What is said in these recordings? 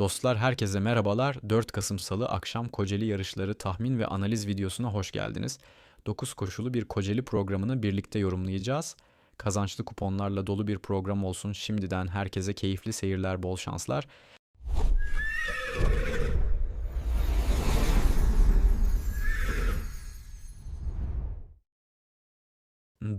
Dostlar herkese merhabalar. 4 Kasım Salı akşam Kocaeli yarışları tahmin ve analiz videosuna hoş geldiniz. 9 koşulu bir Kocaeli programını birlikte yorumlayacağız. Kazançlı kuponlarla dolu bir program olsun. Şimdiden herkese keyifli seyirler, bol şanslar.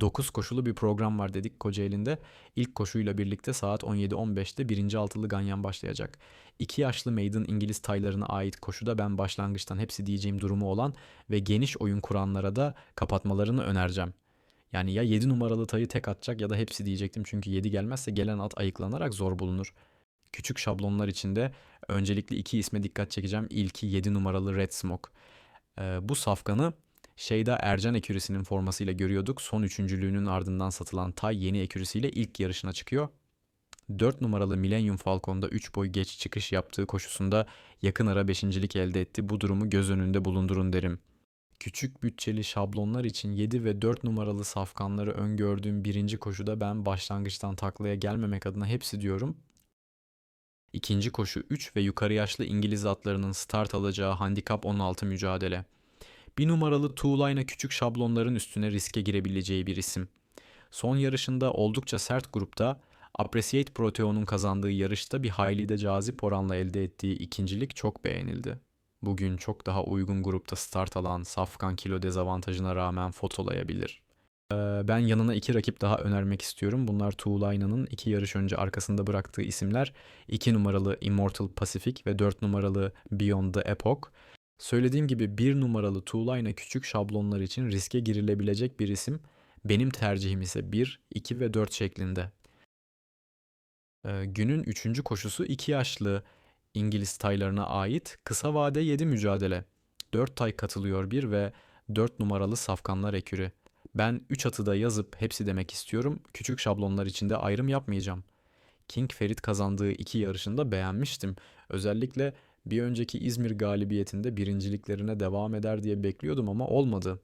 9 koşulu bir program var dedik Kocaeli'nde. İlk koşuyla birlikte saat 17.15'te birinci altılı ganyan başlayacak. 2 yaşlı maiden İngiliz taylarına ait koşuda ben başlangıçtan hepsi diyeceğim durumu olan ve geniş oyun kuranlara da kapatmalarını önereceğim. Yani ya 7 numaralı tayı tek atacak ya da hepsi diyecektim çünkü 7 gelmezse gelen at ayıklanarak zor bulunur. Küçük şablonlar içinde öncelikle iki isme dikkat çekeceğim. İlki 7 numaralı Red Smoke. Ee, bu safkanı Şeyda Ercan ekürisinin formasıyla görüyorduk. Son üçüncülüğünün ardından satılan Tay yeni ekürisiyle ilk yarışına çıkıyor. 4 numaralı Millennium Falcon'da 3 boy geç çıkış yaptığı koşusunda yakın ara 5.lik elde etti. Bu durumu göz önünde bulundurun derim. Küçük bütçeli şablonlar için 7 ve 4 numaralı safkanları öngördüğüm birinci koşuda ben başlangıçtan taklaya gelmemek adına hepsi diyorum. İkinci koşu 3 ve yukarı yaşlı İngiliz atlarının start alacağı handikap 16 mücadele. Bir numaralı Tuğlay'la küçük şablonların üstüne riske girebileceği bir isim. Son yarışında oldukça sert grupta Appreciate Proteo'nun kazandığı yarışta bir hayli de cazip oranla elde ettiği ikincilik çok beğenildi. Bugün çok daha uygun grupta start alan Safkan kilo dezavantajına rağmen fotolayabilir. Ee, ben yanına iki rakip daha önermek istiyorum. Bunlar Tuğlayna'nın iki yarış önce arkasında bıraktığı isimler. 2 numaralı Immortal Pacific ve 4 numaralı Beyond the Epoch. Söylediğim gibi bir numaralı tuğlayla küçük şablonlar için riske girilebilecek bir isim. Benim tercihim ise 1, 2 ve 4 şeklinde. Ee, günün 3. koşusu 2 yaşlı İngiliz taylarına ait kısa vade 7 mücadele. 4 tay katılıyor bir ve 4 numaralı safkanlar ekürü. Ben 3 atı da yazıp hepsi demek istiyorum. Küçük şablonlar içinde ayrım yapmayacağım. King Ferit kazandığı iki yarışında beğenmiştim. Özellikle bir önceki İzmir galibiyetinde birinciliklerine devam eder diye bekliyordum ama olmadı.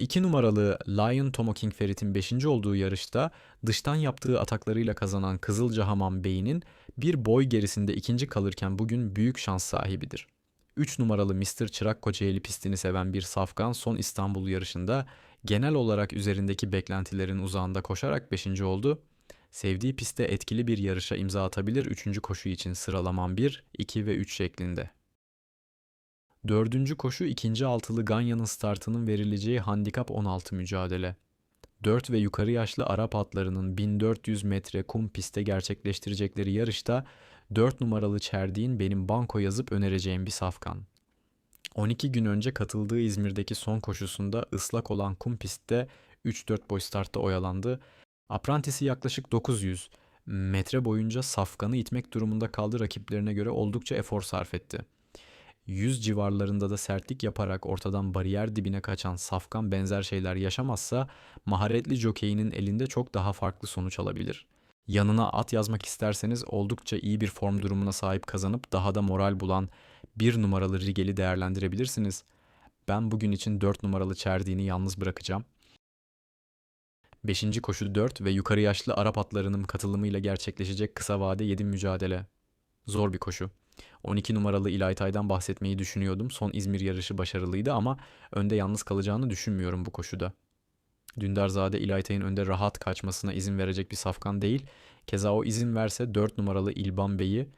2 e, numaralı Lion Tomo Ferit'in 5. olduğu yarışta dıştan yaptığı ataklarıyla kazanan Kızılcahamam Bey'in bir boy gerisinde ikinci kalırken bugün büyük şans sahibidir. 3 numaralı Mr. Çırak Kocaeli pistini seven bir safkan son İstanbul yarışında genel olarak üzerindeki beklentilerin uzağında koşarak 5. oldu Sevdiği pistte etkili bir yarışa imza atabilir 3. koşu için sıralaman 1, 2 ve 3 şeklinde. Dördüncü koşu ikinci altılı Ganya'nın startının verileceği handikap 16 mücadele. 4 ve yukarı yaşlı Arap atlarının 1400 metre kum pistte gerçekleştirecekleri yarışta 4 numaralı Çerdiğin benim banko yazıp önereceğim bir safkan. 12 gün önce katıldığı İzmir'deki son koşusunda ıslak olan kum pistte 3-4 boy startta oyalandı Apprentice'i yaklaşık 900 metre boyunca safkanı itmek durumunda kaldı rakiplerine göre oldukça efor sarf etti. 100 civarlarında da sertlik yaparak ortadan bariyer dibine kaçan safkan benzer şeyler yaşamazsa maharetli jokeyinin elinde çok daha farklı sonuç alabilir. Yanına at yazmak isterseniz oldukça iyi bir form durumuna sahip kazanıp daha da moral bulan bir numaralı Rigel'i değerlendirebilirsiniz. Ben bugün için 4 numaralı Çerdiğini yalnız bırakacağım. 5. koşu 4 ve yukarı yaşlı Arap atlarının katılımıyla gerçekleşecek kısa vade 7 mücadele. Zor bir koşu. 12 numaralı İlaytay'dan bahsetmeyi düşünüyordum. Son İzmir yarışı başarılıydı ama önde yalnız kalacağını düşünmüyorum bu koşuda. Dündarzade İlaytay'ın önde rahat kaçmasına izin verecek bir safkan değil. Keza o izin verse 4 numaralı İlban Bey'i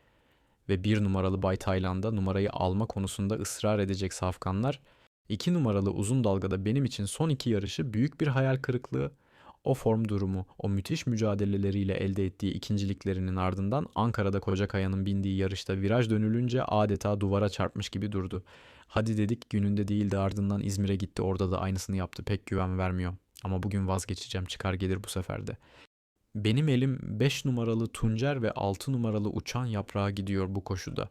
ve 1 numaralı Bay Tayland'a numarayı alma konusunda ısrar edecek safkanlar. 2 numaralı uzun dalgada benim için son iki yarışı büyük bir hayal kırıklığı o form durumu, o müthiş mücadeleleriyle elde ettiği ikinciliklerinin ardından Ankara'da Kocakaya'nın bindiği yarışta viraj dönülünce adeta duvara çarpmış gibi durdu. Hadi dedik gününde değil de ardından İzmir'e gitti orada da aynısını yaptı pek güven vermiyor. Ama bugün vazgeçeceğim çıkar gelir bu sefer de. Benim elim 5 numaralı Tuncer ve 6 numaralı Uçan Yaprağı gidiyor bu koşuda.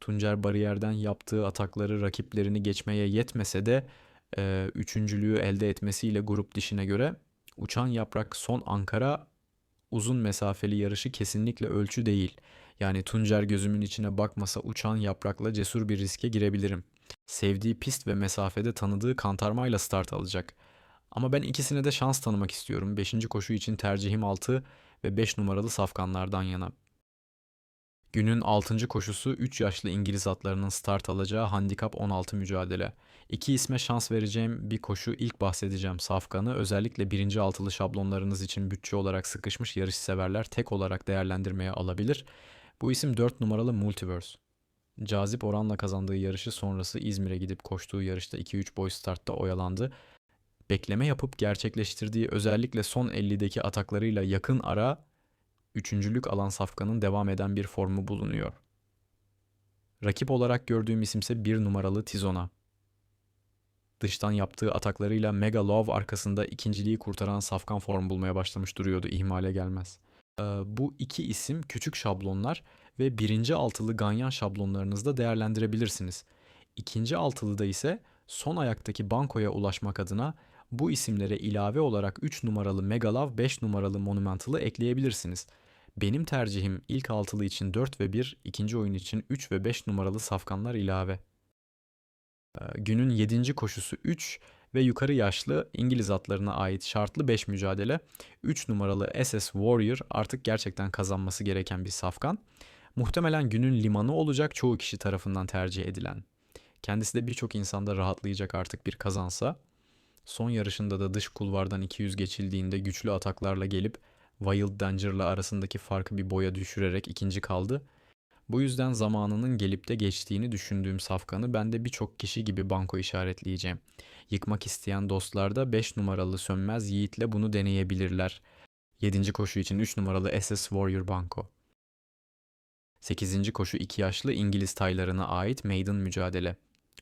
Tuncer bariyerden yaptığı atakları rakiplerini geçmeye yetmese de e, üçüncülüğü elde etmesiyle grup dişine göre Uçan Yaprak son Ankara uzun mesafeli yarışı kesinlikle ölçü değil. Yani Tuncer gözümün içine bakmasa uçan yaprakla cesur bir riske girebilirim. Sevdiği pist ve mesafede tanıdığı kantarmayla start alacak. Ama ben ikisine de şans tanımak istiyorum. 5. koşu için tercihim 6 ve 5 numaralı safkanlardan yana. Günün 6. koşusu 3 yaşlı İngiliz atlarının start alacağı handikap 16 mücadele. İki isme şans vereceğim bir koşu ilk bahsedeceğim Safkan'ı. Özellikle birinci altılı şablonlarınız için bütçe olarak sıkışmış yarış severler tek olarak değerlendirmeye alabilir. Bu isim 4 numaralı Multiverse. Cazip oranla kazandığı yarışı sonrası İzmir'e gidip koştuğu yarışta 2-3 boy startta oyalandı. Bekleme yapıp gerçekleştirdiği özellikle son 50'deki ataklarıyla yakın ara üçüncülük alan Safkan'ın devam eden bir formu bulunuyor. Rakip olarak gördüğüm isimse bir numaralı Tizona. Dıştan yaptığı ataklarıyla Mega Love arkasında ikinciliği kurtaran Safkan form bulmaya başlamış duruyordu ihmale gelmez. Ee, bu iki isim küçük şablonlar ve birinci altılı ganyan şablonlarınızda değerlendirebilirsiniz. İkinci altılıda ise son ayaktaki bankoya ulaşmak adına bu isimlere ilave olarak 3 numaralı Megalav, 5 numaralı Monumental'ı ekleyebilirsiniz. Benim tercihim ilk altılı için 4 ve 1, ikinci oyun için 3 ve 5 numaralı safkanlar ilave. Ee, günün 7. koşusu 3 ve yukarı yaşlı İngiliz atlarına ait şartlı 5 mücadele. 3 numaralı SS Warrior artık gerçekten kazanması gereken bir safkan. Muhtemelen günün limanı olacak çoğu kişi tarafından tercih edilen. Kendisi de birçok insanda rahatlayacak artık bir kazansa. Son yarışında da dış kulvardan 200 geçildiğinde güçlü ataklarla gelip Wild Danger'la arasındaki farkı bir boya düşürerek ikinci kaldı. Bu yüzden zamanının gelip de geçtiğini düşündüğüm safkanı ben de birçok kişi gibi banko işaretleyeceğim. Yıkmak isteyen dostlar da 5 numaralı Sönmez Yiğit'le bunu deneyebilirler. 7. koşu için 3 numaralı SS Warrior Banko. 8. koşu 2 yaşlı İngiliz taylarına ait maiden mücadele.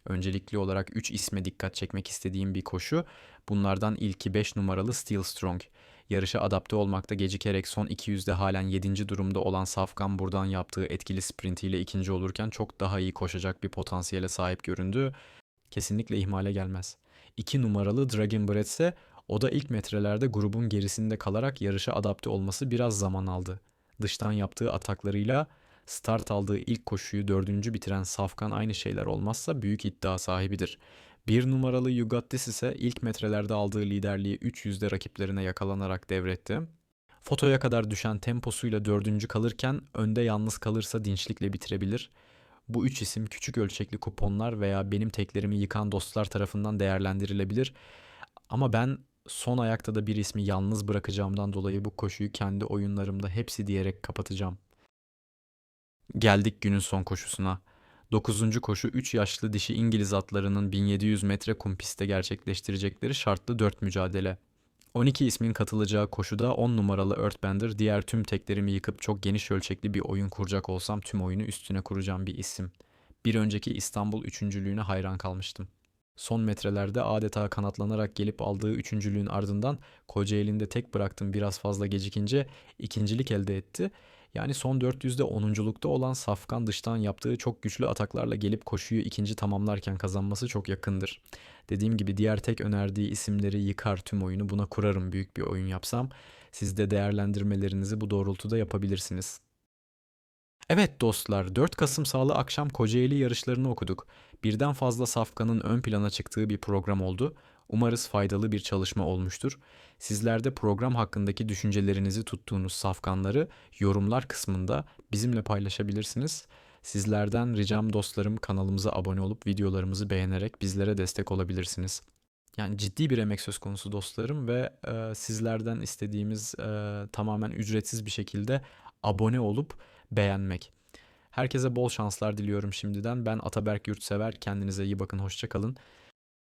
Öncelikli olarak 3 isme dikkat çekmek istediğim bir koşu. Bunlardan ilki 5 numaralı Steel Strong. Yarışa adapte olmakta gecikerek son 200'de halen 7. durumda olan Safkan buradan yaptığı etkili sprintiyle ikinci olurken çok daha iyi koşacak bir potansiyele sahip göründü. Kesinlikle ihmale gelmez. 2 numaralı Dragon Breath ise o da ilk metrelerde grubun gerisinde kalarak yarışa adapte olması biraz zaman aldı. Dıştan yaptığı ataklarıyla start aldığı ilk koşuyu dördüncü bitiren Safkan aynı şeyler olmazsa büyük iddia sahibidir. Bir numaralı Yugattis ise ilk metrelerde aldığı liderliği 300'de rakiplerine yakalanarak devretti. Fotoya kadar düşen temposuyla dördüncü kalırken önde yalnız kalırsa dinçlikle bitirebilir. Bu üç isim küçük ölçekli kuponlar veya benim teklerimi yıkan dostlar tarafından değerlendirilebilir. Ama ben son ayakta da bir ismi yalnız bırakacağımdan dolayı bu koşuyu kendi oyunlarımda hepsi diyerek kapatacağım. Geldik günün son koşusuna. 9. koşu 3 yaşlı dişi İngiliz atlarının 1700 metre kum pistte gerçekleştirecekleri şartlı 4 mücadele. 12 ismin katılacağı koşuda 10 numaralı Earthbender diğer tüm teklerimi yıkıp çok geniş ölçekli bir oyun kuracak olsam tüm oyunu üstüne kuracağım bir isim. Bir önceki İstanbul üçüncülüğüne hayran kalmıştım. Son metrelerde adeta kanatlanarak gelip aldığı üçüncülüğün ardından Kocaeli'nde tek bıraktım biraz fazla gecikince ikincilik elde etti yani son 400'de 10'unculukta olan Safkan dıştan yaptığı çok güçlü ataklarla gelip koşuyu ikinci tamamlarken kazanması çok yakındır. Dediğim gibi diğer tek önerdiği isimleri yıkar tüm oyunu buna kurarım büyük bir oyun yapsam. Siz de değerlendirmelerinizi bu doğrultuda yapabilirsiniz. Evet dostlar 4 Kasım Salı akşam Kocaeli yarışlarını okuduk. Birden fazla safkanın ön plana çıktığı bir program oldu. Umarız faydalı bir çalışma olmuştur. Sizler de program hakkındaki düşüncelerinizi tuttuğunuz safkanları yorumlar kısmında bizimle paylaşabilirsiniz. Sizlerden ricam dostlarım kanalımıza abone olup videolarımızı beğenerek bizlere destek olabilirsiniz. Yani ciddi bir emek söz konusu dostlarım ve e, sizlerden istediğimiz e, tamamen ücretsiz bir şekilde abone olup beğenmek. Herkese bol şanslar diliyorum şimdiden. Ben Ataberk Yurtsever. Kendinize iyi bakın. Hoşçakalın.